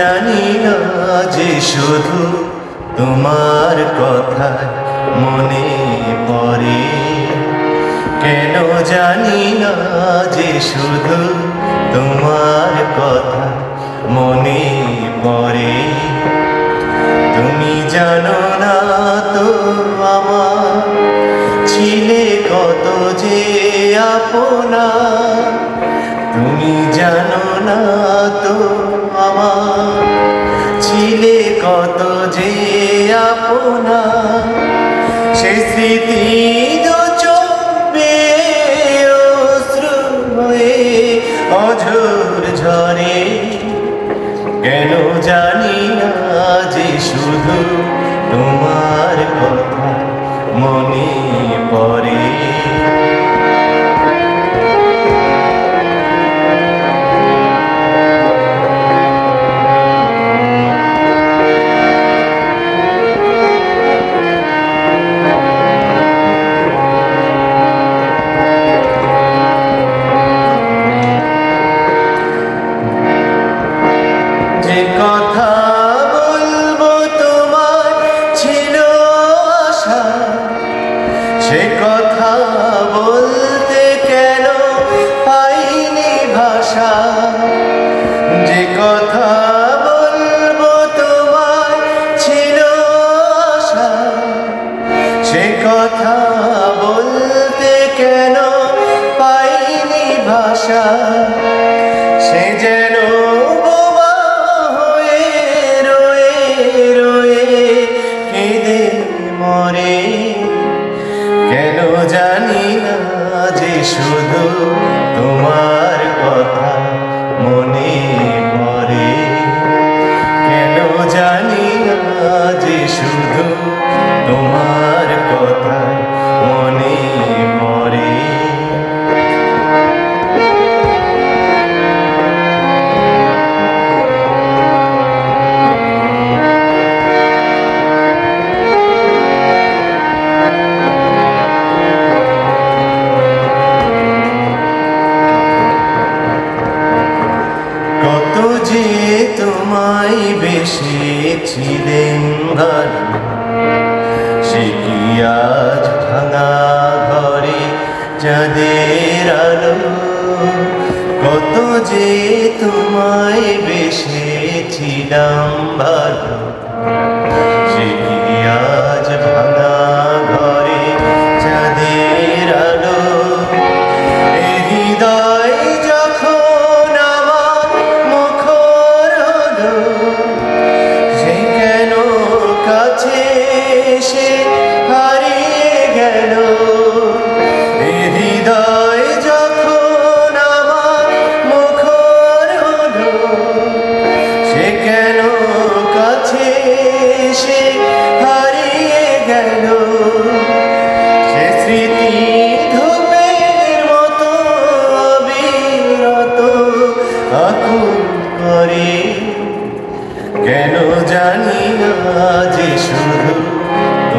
জানি না যে শুধু তোমার কথা মনে পড়ে। কেন জানি না যে শুধু তোমার কথা মনে পড়ে। তুমি জানো না তো আমার ছিলে কত যে আপনা। তুমি জানো না তো আমার ছিলে কত যে আপনা সে স্মৃতি অঝোর ঝরে। কেন জানি না যে শুধু তোমার কথা মনে পড়ে। যে কথা বলব ছিল সে কথা বলতে কেন পাইনি ভাষা? সে যেন কেন জানি না যে শুধু তোমার কথা তোমার কথা মনে পড়ে। কত যে তোমায় বেসেছিলেন ভালো সে কি আজ ভাঙা ঘরে চাঁদের আলো? কত যে তোমায় বেসেছিলাম ভালো সে কি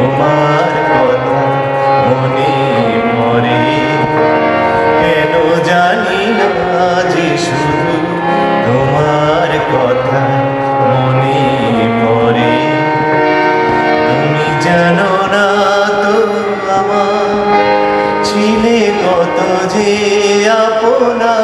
তোমার কথা মনে মরে। কেন জানি না যে তোমার কথা মনে মরে তুমি জানো না তো আমার ছিলে কত যে আপনা।